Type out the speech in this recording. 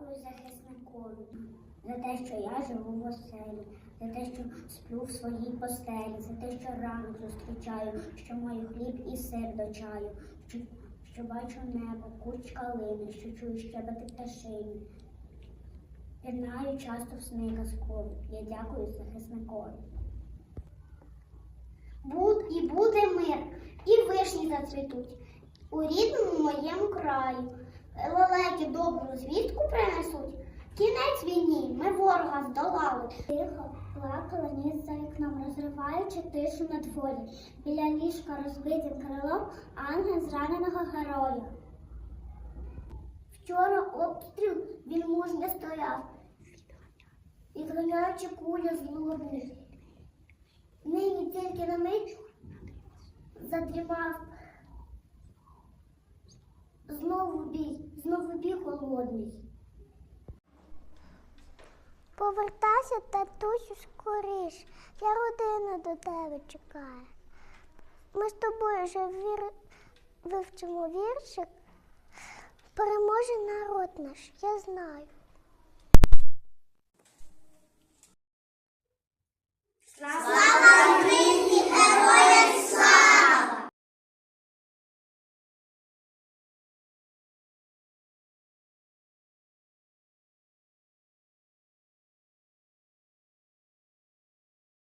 Дякую захисникові за те, що я живу в оселі, за те, що сплю в своїй постелі, за те, що ранок зустрічаю, що маю хліб і сир до чаю, що, що бачу небо, куч калини, що чую щебети пташині. Пірнаю часто в сни казкові. Я дякую захисникові. Буд і буде мир, і вишні зацвітуть у рідному моєму краю. Лелеки добру звістку принесуть. Кінець війні, ми ворога здолали. Тихо плакала ніс за вікном, розриваючи тишу на дворі. Біля ліжка розбитим крилом ангел зраненого героя. Вчора обстріл він мужньо стояв, і зганяючи куля злобний. Нині тільки на мить задрімав. Бій, знову бій холодний. Повертайся, татусю, скоріш. Я родина до тебе чекає. Ми з тобою вже вір... вивчимо віршик. Переможе народ наш, я знаю.